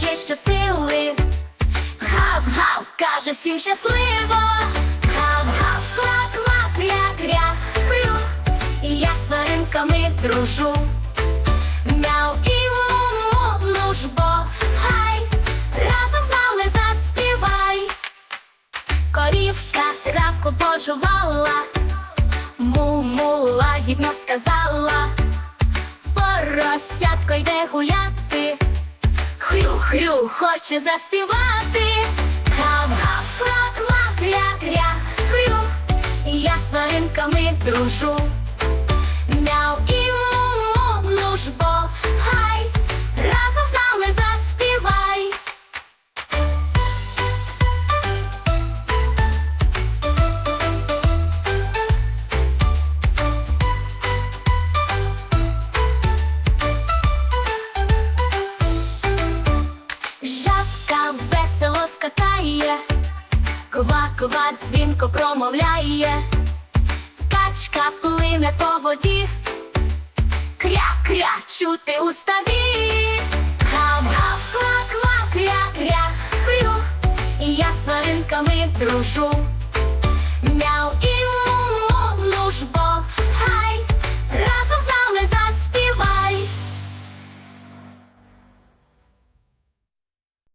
дає ще сили. Гав-гав, каже всім щасливо. хав, гав, клак-клак, кря-кря, хрю. Я з тваринками дружу. Мяу і му-му, ну хай, разом з нами заспівай. Корівка травку пожувала, муму лагідно сказала. Поросятко йде гуляти хрю-хрю хоче заспівати. Гав-гав, ква-ква, кря-кря, хрю. Я з тваринками дружу. Скакає, ква-ква дзвінко промовляє, качка плине по воді, кря-кря чути у ставі, гав-гав, ква-ква, кря-кря, хрю, і я з тваринками дружу. Мяу